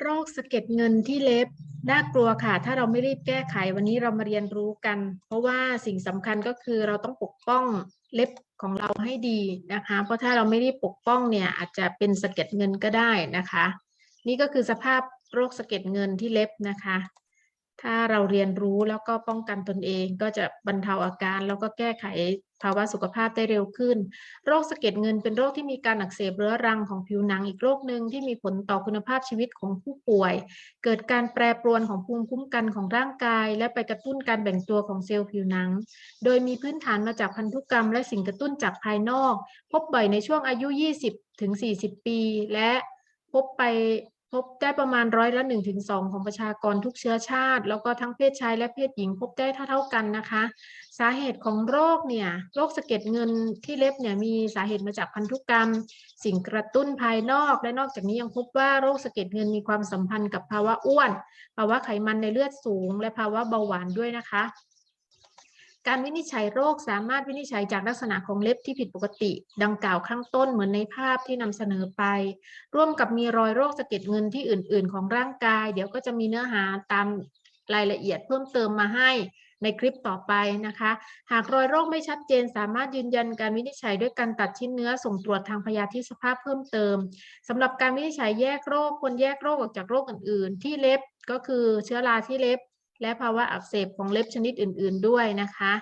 โรคสะเก็ดเงินที่เล็บน่ากลัวค่ะ ถ้าเราไม่รีบแก้ไขวันนี้เรามาเรียนรู้กัน เพราะว่าสิ่งสำคัญก็คือเราต้องปกป้องเล็บของเราให้ดีนะคะ เพราะถ้าเราไม่รีบปกป้องเนี่ยอาจจะเป็นสะเก็ดเงินก็ได้นะคะ นี่ก็คือสภาพโรคสะเก็ดเงินที่เล็บนะคะ ถ้าเราเรียนรู้แล้วก็ป้องกันตนเอง ก็จะบรรเทาอาการ แล้วก็แก้ไขภาวะสุขภาพได้เร็วขึ้น โรคสะเก็ดเงินเป็นโรคที่มีการอักเสบเรื้อรังของผิวหนังอีกโรคหนึ่งที่มีผลต่อคุณภาพชีวิตของผู้ป่วย เกิดการแปรปรวนของภูมิคุ้มกันของร่างกาย และไปกระตุ้นการแบ่งตัวของเซลล์ผิวหนัง โดยมีพื้นฐานมาจากพันธุกรรม และสิ่งกระตุ้นจากภายนอก พบบ่อยในช่วงอายุ 20 ถึง 40 ปี และพบไป พบได้ประมาณร้อยละ1ถึง2ของประชากรทุกเชื้อชาติ แล้วก็ทั้งเพศชายและเพศหญิงพบได้เท่าๆกันนะคะ สาเหตุของโรคเนี่ยโรคสะเก็ดเงินที่เล็บเนี่ยมีสาเหตุมาจากพันธุกรรม สิ่งกระตุ้นภายนอก และนอกจากนี้ยังพบว่าโรคสะเก็ดเงินมีความสัมพันธ์กับภาวะอ้วน ภาวะไขมันในเลือดสูง และภาวะเบาหวานด้วยนะคะ การวินิจฉัยโรคสามารถวินิจฉัยจากลักษณะของเล็บที่ผิดปกติ ดังกล่าวข้างต้นเหมือนในภาพที่นำเสนอไป ร่วมกับมีรอยโรคสะเก็ดเงินที่อื่น ๆ ของร่างกาย เดี๋ยวก็จะมีเนื้อหาตามรายละเอียดเพิ่มเติมมาให้ในคลิปต่อไปนะคะ หากรอยโรคไม่ชัดเจน สามารถยืนยันการวินิจฉัยด้วยการตัดชิ้นเนื้อส่งตรวจทางพยาธิสภาพเพิ่มเติมสำหรับการวินิจฉัยแยกโรคควรแยกโรคออกจากโรคอื่น ๆ ที่เล็บก็คือเชื้อราที่เล็บ และภาวะอักเสบของเล็บชนิดอื่น ๆด้วยนะคะ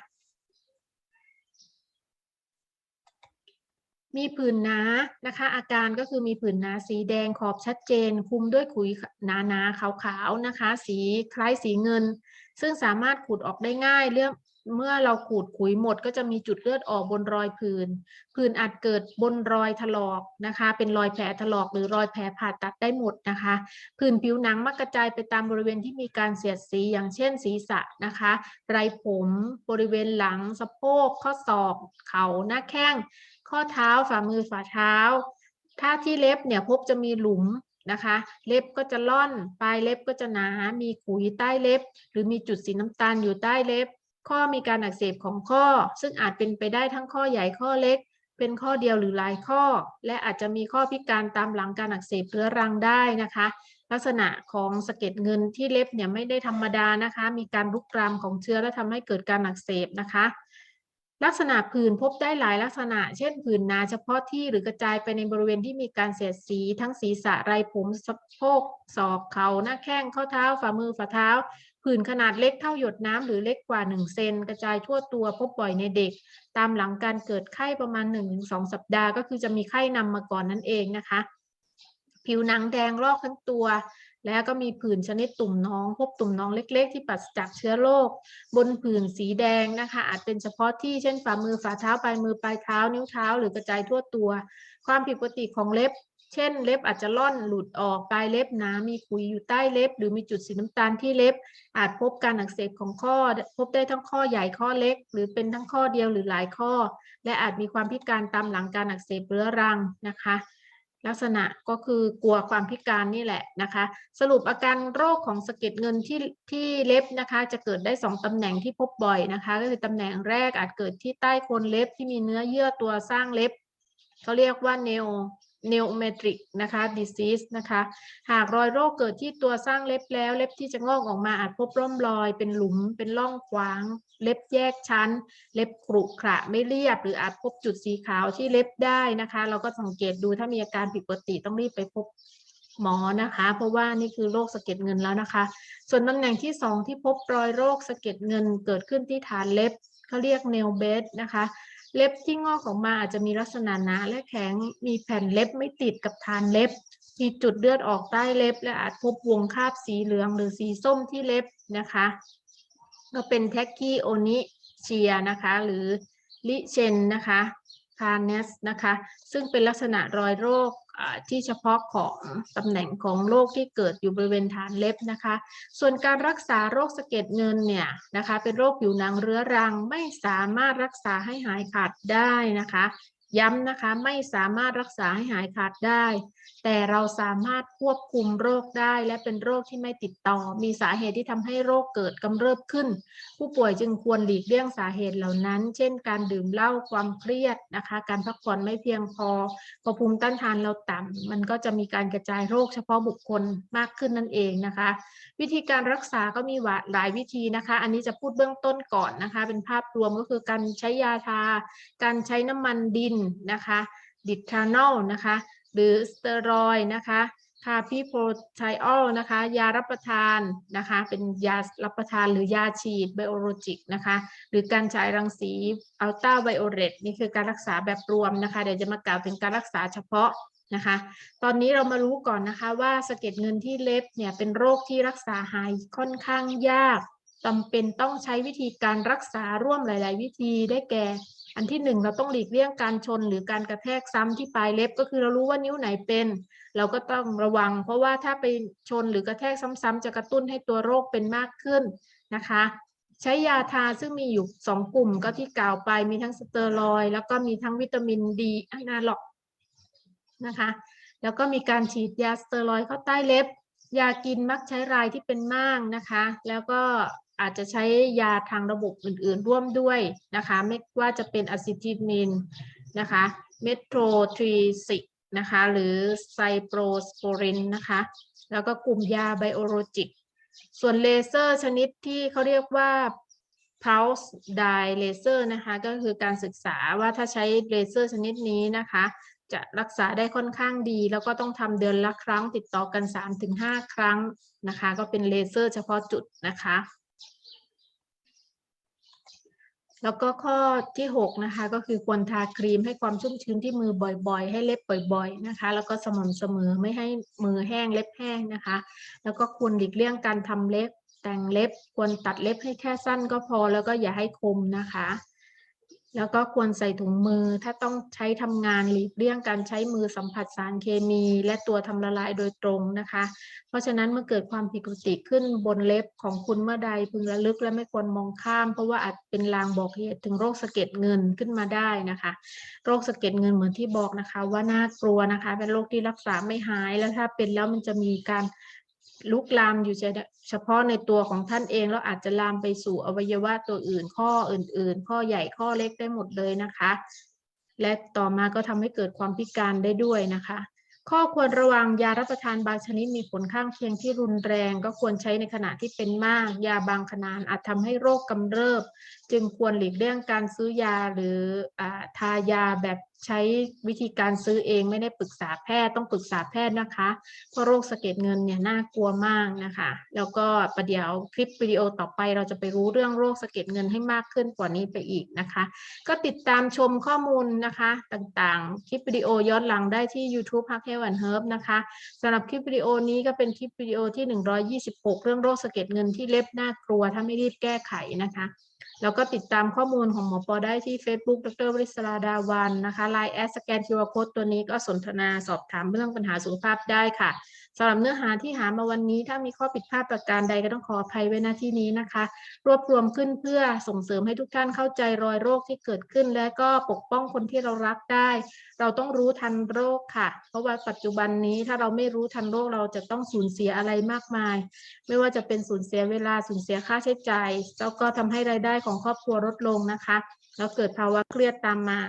มีผื่นหนานะคะ อาการก็คือมีผื่นหนาสีแดงขอบชัดเจน คุมด้วยขุยหนาๆขาวๆนะคะ สีคล้ายสีเงิน ซึ่งสามารถขูดออกได้ง่ายเรื่อง เมื่อเราขูดขุยหมดก็จะมีจุดเลือดออกบนรอยผื่นผื่นอาจเกิดบนรอยถลอกนะคะ เป็นรอยแผลถลอกหรือรอยแผลผ่าตัดได้หมดนะคะผื่นผิวหนังมักกระจายไปตามบริเวณที่มีการเสียดสีอย่างเช่นศีรษะนะคะ ไรผมบริเวณหลังสะโพก ข้อศอก เข่าหน้าแข้ง ข้อเท้าฝ่ามือฝ่าเท้า ถ้าที่เล็บเนี่ยพบจะมีหลุมนะคะ เล็บก็จะล่อน ปลายเล็บก็จะหนา มีขุยใต้เล็บ หรือมีจุดสีน้ำตาลอยู่ใต้เล็บ ข้อมีการอักเสบของข้อ ซึ่งอาจเป็นไปได้ทั้งข้อใหญ่ข้อเล็ก เป็นข้อเดียวหรือหลายข้อ และอาจจะมีข้อพิการตามหลังการอักเสบเรื้อรังได้นะคะ ลักษณะของสะเก็ดเงินที่เล็บเนี่ยไม่ได้ธรรมดานะคะ มีการลุกรามของเชื้อและทำให้เกิดการอักเสบนะคะ ลักษณะผื่นพบได้หลายลักษณะ เช่นผื่นหนาเฉพาะที่หรือกระจายไปในบริเวณที่มีการเสียดสี ทั้งศีรษะไรผมสะโพกศอกเข่าหน้าแข้งข้อเท้า ฝ่ามือฝ่าเท้า ผื่นขนาดเล็กเท่าหยดน้ำหรือเล็กกว่า1เซนกระจายทั่วตัวพบบ่อยในเด็ก ตามหลังการเกิดไข้ประมาณ 1-2 สัปดาห์ ก็คือจะมีไข้นำมาก่อนนั่นเองนะคะ ผิวหนังแดงลอกทั้งตัว แล้วก็มีผื่นชนิดตุ่มน้อง พบตุ่มน้องเล็ก ๆ ที่ปราศจากเชื้อโรคบนผื่นสีแดงนะคะ อาจเป็นเฉพาะที่เช่นฝ่ามือฝ่าเท้าปลายมือปลายเท้า นิ้วเท้า หรือกระจายทั่วตัว ความผิดปกติของเล็บ เช่น เล็บอาจจะล่อนหลุดออกปลายเล็บหนามีขุยอยู่ใต้เล็บ หรือมีจุดสีน้ำตาลที่เล็บ อาจพบการอักเสบของข้อ พบได้ทั้งข้อใหญ่ข้อเล็ก หรือเป็นทั้งข้อเดียวหรือหลายข้อ และอาจมีความพิการตามหลังการอักเสบเรื้อรังนะคะ ลักษณะก็คือกลัวความพิการนี่แหละนะคะ สรุปอาการโรคของสะเก็ดเงินที่ที่เล็บนะคะ จะเกิดได้ 2ตำแหน่งที่พบบ่อยนะคะ ก็คือตำแหน่งแรกอาจเกิดที่ใต้โคนเล็บที่มีเนื้อเยื่อตัวสร้างเล็บเขาเรียกว่าเนโอ neometric นะคะ disease นะคะ หากรอยโรคเกิดที่ตัวสร้างเล็บแล้ว เล็บที่จะงอกออกมาอาจพบร่องรอย เป็นหลุม เป็นร่องขวาง เล็บแยกชั้น เล็บกรุขระไม่เรียบ หรืออาจพบจุดสีขาวที่เล็บได้นะคะ เราก็สังเกตดูถ้ามีอาการผิดปกติต้องรีบไปพบหมอนะคะ เพราะว่านี่คือโรคสะเก็ดเงินแล้วนะคะ ส่วนตำแหน่งที่สองที่พบรอยโรคสะเก็ดเงินเกิดขึ้นที่ฐานเล็บเขาเรียก nail bed นะคะ เล็บที่งอกออกมาอาจจะมีลักษณะหนาและแข็ง มีแผ่นเล็บไม่ติดกับฐานเล็บ มีจุดเลือดออกใต้เล็บ และอาจพบวงคราบสีเหลืองหรือสีส้มที่เล็บนะคะ ก็เป็นแท็กกี้โอนิเชียนะคะ หรือลิเชนนะคะ คารเนสนะคะ ซึ่งเป็นลักษณะรอยโรคที่เฉพาะของตำแหน่งของโรคที่เกิดอยู่บริเวณฐานเล็บนะคะ ส่วนการรักษาโรคสะเก็ดเงินเนี่ยนะคะ เป็นโรคผิวหนังเรื้อรังไม่สามารถรักษาให้หายขาดได้นะคะ ย้ำนะคะไม่สามารถรักษาให้หายขาดได้แต่เราสามารถควบคุมโรคได้และเป็นโรคที่ไม่ติดต่อ มีสาเหตุที่ทำให้โรคเกิดกำเริบขึ้น ผู้ป่วยจึงควรหลีกเลี่ยงสาเหตุเหล่านั้น เช่น การดื่มเหล้าความเครียดนะคะ การพักผ่อนไม่เพียงพอพอภูมิต้านทานเราต่ำมันก็จะมีการกระจายโรคเฉพาะบุคคลมากขึ้นนั่นเองนะคะ วิธีการรักษาก็มีหลายวิธีนะคะ อันนี้จะพูดเบื้องต้นก่อนนะคะ เป็นภาพรวมก็คือการใช้ยาทา การใช้น้ำมันดินนะคะดิทานอลนะคะ หรือสเตียรอยด์นะคะคาพิโพไทออลนะคะ ยารับประทานนะคะ เป็นยารับประทานหรือยาฉีดไบโอโลจิกนะคะ หรือการฉายรังสีอัลตราไวโอเลตนี่คือการรักษาแบบรวมนะคะ เดี๋ยวจะมากล่าวถึงการรักษาเฉพาะนะคะ ตอนนี้เรามารู้ก่อนนะคะว่าสะเก็ดเงินที่เล็บเนี่ยเป็นโรคที่รักษาหายค่อนข้างยาก จำเป็นต้องใช้วิธีการรักษาร่วมหลาย ๆ วิธีได้แก่ อันที่หนึ่งเราต้องหลีกเลี่ยงการชนหรือการกระแทกซ้ำที่ปลายเล็บ ก็คือเรารู้ว่านิ้วไหนเป็น เราก็ต้องระวัง เพราะว่าถ้าไปชนหรือกระแทกซ้ำๆจะกระตุ้นให้ตัวโรคเป็นมากขึ้นนะคะ ใช้ยาทาซึ่งมีอยู่สองกลุ่มก็ที่กล่าวไปมีทั้งสเตียรอยด์แล้วก็มีทั้งวิตามินดีอนาล็อกนะคะ แล้วก็มีการฉีดยาสเตียรอยด์เข้าใต้เล็บยากินมักใช้รายที่เป็นม่างนะคะ แล้วก็ อาจจะใช้ยาทางระบบอื่นๆ ร่วมด้วยนะคะ ไม่ว่าจะเป็นอะซิทินินนะคะเมโทรทรีซิกนะคะหรือไซโปรสโปรินนะคะ แล้วก็กลุ่มยาไบโอโลจิก ส่วนเลเซอร์ชนิดที่เขาเรียกว่า pulse dye laser นะคะก็คือการศึกษาว่าถ้าใช้เลเซอร์ชนิดนี้นะคะ จะรักษาได้ค่อนข้างดี แล้วก็ต้องทำเดือนละครั้งติดต่อกัน 3-5 ครั้งนะคะ ก็เป็นเลเซอร์เฉพาะจุดนะคะ แล้วก็ข้อที่ 6 นะคะ ก็คือควรทาครีมให้ความชุ่มชื้นที่มือบ่อยๆ ให้เล็บบ่อย ๆ นะคะ แล้วก็สม่ำเสมอไม่ให้มือแห้งเล็บแห้งนะคะ แล้วก็ควรหลีกเลี่ยงการทำเล็บแต่งเล็บควรตัดเล็บให้แค่สั้นก็พอแล้วก็อย่าให้คมนะคะ แล้วก็ควรใส่ถุงมือถ้าต้องใช้ทำงานหลีกเลี่ยงการใช้มือสัมผัสสารเคมี และตัวทำละลายโดยตรงนะคะ เพราะฉะนั้นเมื่อเกิดความผิดปกติขึ้นบนเล็บของคุณเมื่อใดพึงระลึกและไม่ควรมองข้าม เพราะว่าอาจเป็นลางบอกเหตุถึงโรคสะเก็ดเงินขึ้นมาได้นะคะ โรคสะเก็ดเงินเหมือนที่บอกนะคะ ว่าน่ากลัวนะคะ เป็นโรคที่รักษาไม่หายแล้วถ้าเป็นแล้วมันจะมีการ ลุกลามอยู่เฉพาะในตัวของท่านเอง แล้วอาจจะลามไปสู่อวัยวะตัวอื่น ข้ออื่น ๆ ข้อใหญ่ข้อเล็กได้หมดเลยนะคะ และต่อมาก็ทำให้เกิดความพิการได้ด้วยนะคะ ข้อควรระวังยารับประทานบางชนิดมีผลข้างเคียงที่รุนแรง ก็ควรใช้ในขณะที่เป็นมาก ยาบางขนาดอาจทำให้โรคกำเริบ จึงควรหลีกเลี่ยงการซื้อยาหรืออทายาแบบ ใช้วิธีการซื้อเองไม่ได้ปรึกษาแพทย์ต้องปรึกษาแพทย์นะคะ เพราะโรคสะเก็ดเงินเนี่ยน่ากลัวมากนะคะ แล้วก็ประเดี๋ยวคลิปวิดีโอต่อไปเราจะไปรู้เรื่องโรคสะเก็ดเงินให้มากขึ้นกว่านี้ไปอีกนะคะ ก็ติดตามชมข้อมูลนะคะต่างๆ คลิปวิดีโอย้อนหลังได้ที่ YouTube Park Health and Herb นะคะสำหรับคลิปวิดีโอนี้ก็เป็นคลิปวิดีโอที่ 126 เรื่องโรคสะเก็ดเงินที่เล็บน่ากลัวถ้าไม่รีบแก้ไขนะคะ แล้วก็ติดตามข้อมูลของหมอปอได้ที่ Facebook ดรวริศราดาวันนะคะ Line แอดสแกน QR Code ตัวนี้ก็สนทนาสอบถามเรื่องปัญหาสุขภาพได้ค่ะ สำหรับเนื้อหาที่หามาวันนี้ ถ้ามีข้อผิดพลาดประการใดก็ต้องขออภัยไว้ณที่นี้นะคะ รวบรวมขึ้นเพื่อส่งเสริมให้ทุกท่านเข้าใจรอยโรคที่เกิดขึ้น และก็ปกป้องคนที่เรารักได้ เราต้องรู้ทันโรคค่ะ เพราะว่าปัจจุบันนี้ถ้าเราไม่รู้ทันโรคเราจะต้องสูญเสียอะไรมากมาย ไม่ว่าจะเป็นสูญเสียเวลาสูญเสียค่าใช้จ่ายแล้วก็ทำให้รายได้ของครอบครัวลดลงนะคะ แล้วเกิดภาวะเครียดตามมา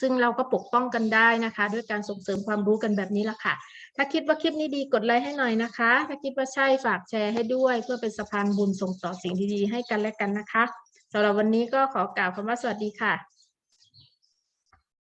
ซึ่งเราก็ปกป้องกันได้นะคะ ด้วยการส่งเสริมความรู้กันแบบนี้ละค่ะ ถ้าคิดว่าคลิปนี้ดีกดไลค์ให้หน่อยนะคะ ถ้าคิดว่าใช่ฝากแชร์ให้ด้วย เพื่อเป็นสะพานบุญส่งต่อสิ่งดีๆให้กันและกันนะคะสำหรับวันนี้ก็ขอกล่าวคำว่าสวัสดีค่ะ